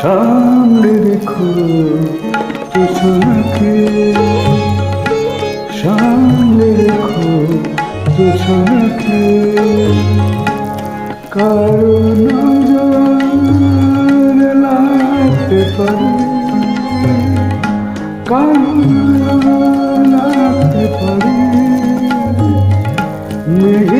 সামনে রেখো তুষণকে সামনে রেখো তুষণকে কারণ লাগতে পারে কারণ লাগতে পারে। মেঘে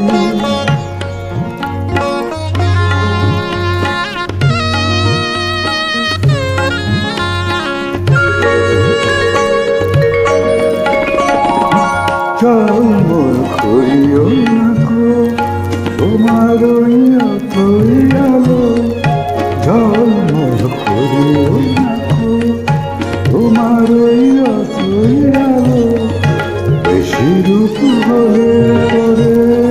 রূপ হলে পরে